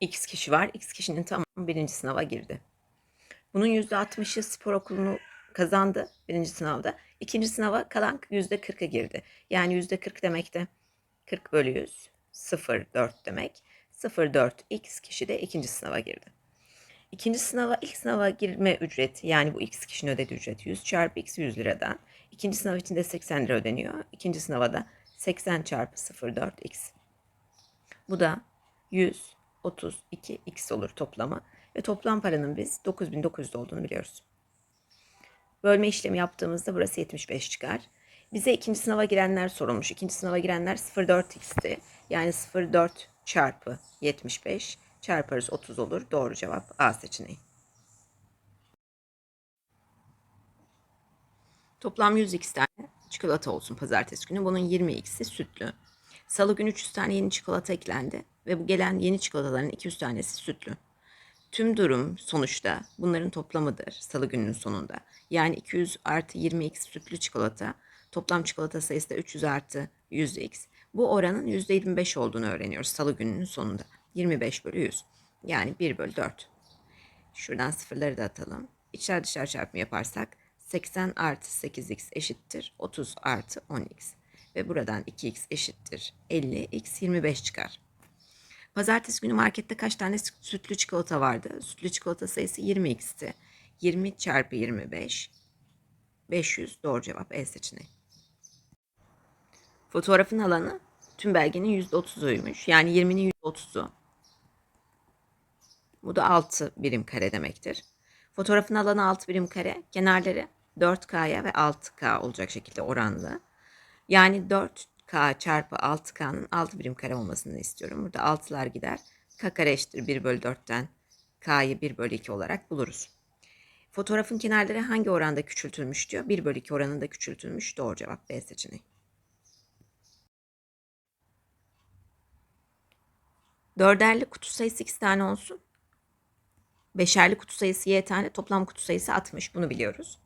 X kişi var. X kişinin tamamı birinci sınava girdi. Bunun %60'ı spor okulunu kazandı birinci sınavda. İkinci sınava kalan %40'ı girdi. Yani %40 demek de 40 bölü 100, 0,4 demek. 0,4 X kişi de ikinci sınava girdi. İkinci sınava ilk sınava girme ücreti yani bu X kişinin ödediği ücret 100 çarpı X 100 liradan. İkinci sınav için de 80 lira ödeniyor. İkinci sınava da 80 çarpı 0,4 X. Bu da 100 32x olur toplama. Ve toplam paranın biz 9900 olduğunu biliyoruz. Bölme işlemi yaptığımızda burası 75 çıkar. Bize ikinci sınava girenler sorulmuş. İkinci sınava girenler 0,4x'ti. Yani 0,4 çarpı 75 çarparız 30 olur. Doğru cevap A seçeneği. Toplam 100x tane çikolata olsun pazartesi günü. Bunun 20x'i sütlü. Salı günü 300 tane yeni çikolata eklendi ve bu gelen yeni çikolataların 200 tanesi sütlü. Tüm durum sonuçta bunların toplamıdır salı gününün sonunda. Yani 200 artı 20x sütlü çikolata toplam çikolata sayısı da 300 artı 100x. Bu oranın %25 olduğunu öğreniyoruz salı gününün sonunda. 25 bölü 100 yani 1 bölü 4. Şuradan sıfırları da atalım. İçler dışlar çarpımı yaparsak 80 artı 8x eşittir 30 artı 10x. Ve buradan 2x eşittir 50, x 25 çıkar. Pazartesi günü markette kaç tane sütlü çikolata vardı? Sütlü çikolata sayısı 20x'ti. 20 çarpı 25 500 doğru cevap E seçeneği. Fotoğrafın alanı tüm belgenin %30'uymuş. Yani 20'nin %30'u. Bu da 6 birim kare demektir. Fotoğrafın alanı 6 birim kare. Kenarları 4K'ya ve 6K olacak şekilde oranlı. Yani 4K çarpı 6K'nın 6 birim kare olmasını istiyorum. Burada 6'lar gider. K kare eşittir 1 bölü 4'ten K'yı 1 bölü 2 olarak buluruz. Fotoğrafın kenarları hangi oranda küçültülmüş diyor. 1 bölü 2 oranında küçültülmüş. Doğru cevap B seçeneği. Dörderli kutu sayısı x tane olsun. Beşerli kutu sayısı y tane. Toplam kutu sayısı 60. Bunu biliyoruz.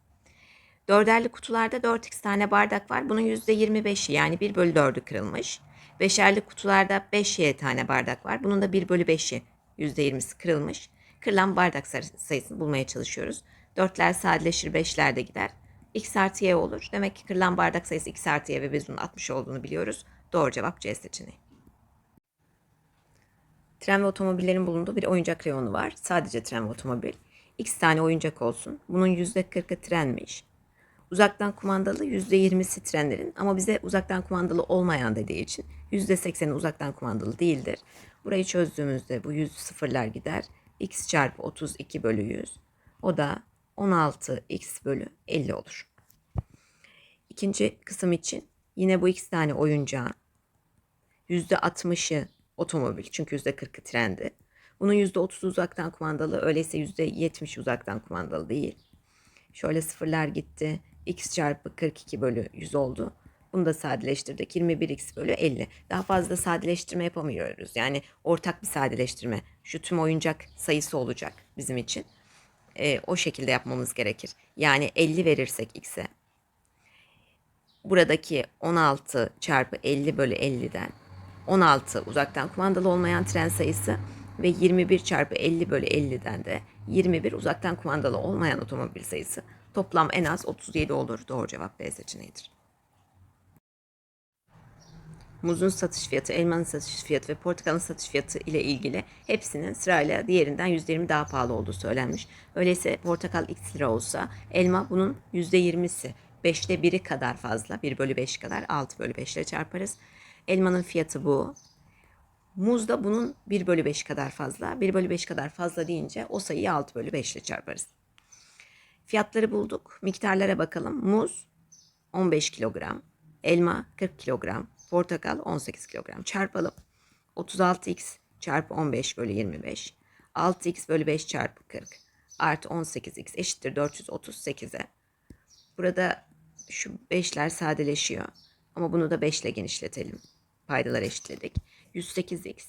Dörderli kutularda 4x tane bardak var. Bunun %25'i yani 1 bölü 4'ü kırılmış. Beşerli kutularda 5y tane bardak var. Bunun da 1 bölü 5'i %20'si kırılmış. Kırılan bardak sayısını bulmaya çalışıyoruz. Dörtler sadeleşir, beşler de gider. x artı y olur. Demek ki kırılan bardak sayısı x artı y ve biz bunun 60 olduğunu biliyoruz. Doğru cevap C seçeneği. Tren ve otomobillerin bulunduğu bir oyuncak reyonu var. Sadece tren ve otomobil. X tane oyuncak olsun. Bunun %40'ı trenmiş. Uzaktan kumandalı %20'si trenlerin ama bize uzaktan kumandalı olmayan dediği için %80'i uzaktan kumandalı değildir. Burayı çözdüğümüzde bu 100 sıfırlar gider. X çarpı 32 bölü 100. O da 16x bölü 50 olur. İkinci kısım için yine bu x tane oyuncağın %60'ı otomobil çünkü %40'ı trendi. Bunun %30'u uzaktan kumandalı öyleyse %70 uzaktan kumandalı değil. Şöyle sıfırlar gitti. X çarpı 42 bölü 100 oldu. Bunu da sadeleştirdik. 21x bölü 50. Daha fazla sadeleştirme yapamıyoruz. Yani ortak bir sadeleştirme. Şu tüm oyuncak sayısı olacak bizim için. Ee, o şekilde yapmamız gerekir. Yani 50 verirsek x'e. Buradaki 16 çarpı 50 bölü 50'den 16 uzaktan kumandalı olmayan tren sayısı ve 21 çarpı 50 bölü 50'den de 21 uzaktan kumandalı olmayan otomobil sayısı. Toplam en az 37 olur. Doğru cevap B seçeneğidir. Muzun satış fiyatı, elmanın satış fiyatı ve portakalın satış fiyatı ile ilgili hepsinin sırayla diğerinden %20 daha pahalı olduğu söylenmiş. Öyleyse portakal x lira olsa elma bunun %20'si. 5'te 1'i kadar fazla. 1 bölü 5 kadar 6 bölü 5 ile çarparız. Elmanın fiyatı bu. Muz da bunun 1 bölü 5 kadar fazla. 1 bölü 5 kadar fazla deyince o sayıyı 6 bölü 5 ile çarparız. Fiyatları bulduk. Miktarlara bakalım. Muz 15 kilogram. Elma 40 kilogram. Portakal 18 kilogram. Çarpalım. 36x çarpı 15 bölü 25. 6x bölü 5 çarpı 40. Artı 18x eşittir 438'e. Burada şu 5'ler sadeleşiyor. Ama bunu da 5 ile genişletelim. Paydalar eşitledik. 108x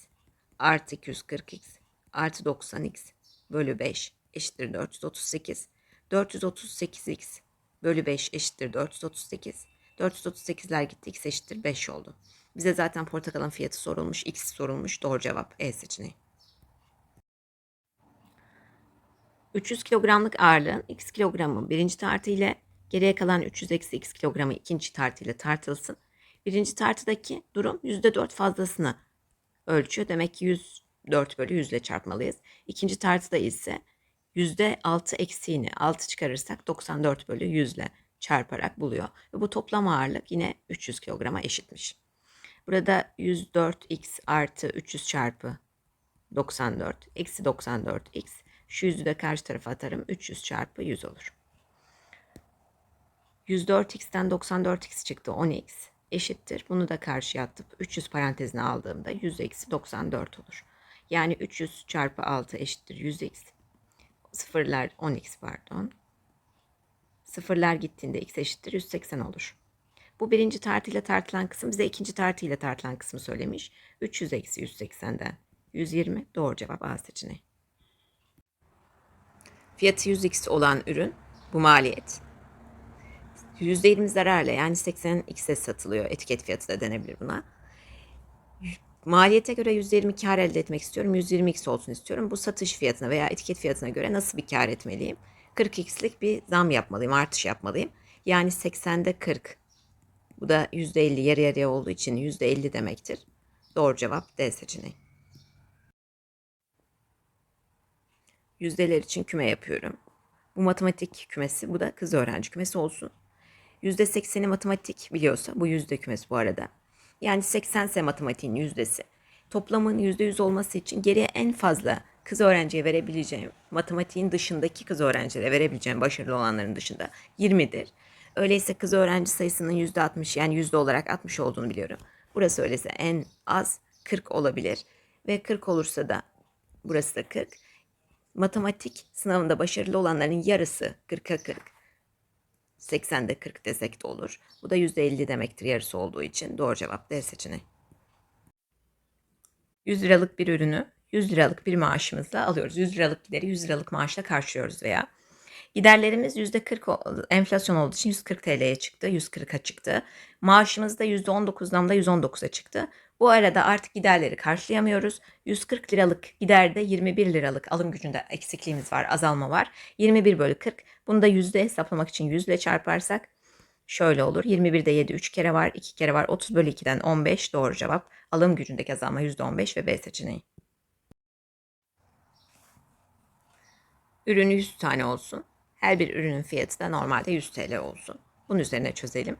artı 240x artı 90x bölü 5 eşittir 438. 438x bölü 5 eşittir 438. 438'ler gitti. X eşittir 5 oldu. Bize zaten portakalın fiyatı sorulmuş. X sorulmuş. Doğru cevap E seçeneği. 300 kilogramlık ağırlığın x kilogramı birinci tartı ile geriye kalan 300 eksi x kilogramı ikinci tartı ile tartılsın. Birinci tartıdaki durum %4 fazlasını ölçüyor. Demek ki 104 bölü 100 ile çarpmalıyız. İkinci tartıda ise %6 eksiğini 6 çıkarırsak 94 bölü 100 ile çarparak buluyor. Ve bu toplam ağırlık yine 300 kilograma eşitmiş. Burada 104x artı 300 çarpı 94 eksi 94x. Şu yüzü de karşı tarafa atarım. 300 çarpı 100 olur. 104x'ten 94x çıktı 10x eşittir. Bunu da karşıya atıp 300 parantezine aldığımda 100 eksi 94 olur. Yani 300 çarpı 6 eşittir 100x. Sıfırlar 10x pardon. Sıfırlar gittiğinde x eşittir 180 olur. Bu birinci tartıyla tartılan kısım bize ikinci tartıyla tartılan kısmı söylemiş. 300 eksi 180'den 120 doğru cevap A seçeneği. Fiyatı 100x olan ürün bu maliyet. %20 zararla yani 80x'e satılıyor. Etiket fiyatı da denebilir buna. Maliyete göre %20 kar elde etmek istiyorum. 120x olsun istiyorum. Bu satış fiyatına veya etiket fiyatına göre nasıl bir kar etmeliyim? 40x'lik bir zam yapmalıyım, artış yapmalıyım. Yani 80'de 40. Bu da %50 yarı yarıya olduğu için %50 demektir. Doğru cevap D seçeneği. Yüzdeler için küme yapıyorum. Bu matematik kümesi, bu da kız öğrenci kümesi olsun. %80'i matematik biliyorsa, bu yüzde kümesi bu arada. Yani 80 ise matematiğin yüzdesi. Toplamın %100 olması için geriye en fazla kız öğrenciye verebileceğim, matematiğin dışındaki kız öğrencilere verebileceğim başarılı olanların dışında 20'dir. Öyleyse kız öğrenci sayısının %60 yani yüzde olarak 60 olduğunu biliyorum. Burası öyleyse en az 40 olabilir. Ve 40 olursa da burası da 40. Matematik sınavında başarılı olanların yarısı 40'a 40. 80'de 40 desek de olur. Bu da %50 demektir yarısı olduğu için. Doğru cevap D seçeneği. 100 liralık bir ürünü 100 liralık bir maaşımızla alıyoruz. 100 liralık gideri 100 liralık maaşla karşılıyoruz veya giderlerimiz %40 enflasyon olduğu için 140 TL'ye çıktı, 140'a çıktı. Maaşımız da %19'dan da 119'a çıktı. Bu arada artık giderleri karşılayamıyoruz. 140 liralık giderde 21 liralık alım gücünde eksikliğimiz var, azalma var. 21 bölü 40. Bunu da yüzde hesaplamak için 100 ile çarparsak şöyle olur. 21'de 7 3 kere var, 2 kere var. 30 bölü 2'den 15 doğru cevap. Alım gücündeki azalma %15 ve B seçeneği. Ürünü 100 tane olsun. Her bir ürünün fiyatı da normalde 100 TL olsun. Bunun üzerine çözelim.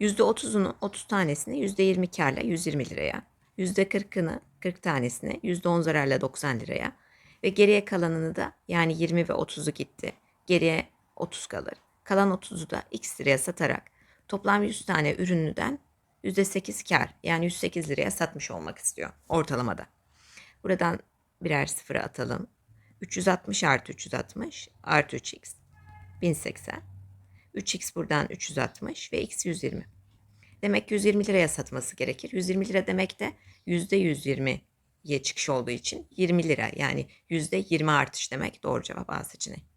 %30'unu 30 tanesini %20 karla 120 liraya. %40'ını 40 tanesini %10 zararla 90 liraya. Ve geriye kalanını da yani 20 ve 30'u gitti. Geriye 30 kalır. Kalan 30'u da x liraya satarak toplam 100 tane ürünüden %8 kar yani 108 liraya satmış olmak istiyor ortalamada. Buradan birer sıfıra atalım. 360 artı 360 artı 3x 1080. 3x buradan 360 ve x 120. Demek ki 120 liraya satması gerekir. 120 lira demek de %120'ye çıkış olduğu için 20 lira yani %20 artış demek doğru cevap A seçeneği.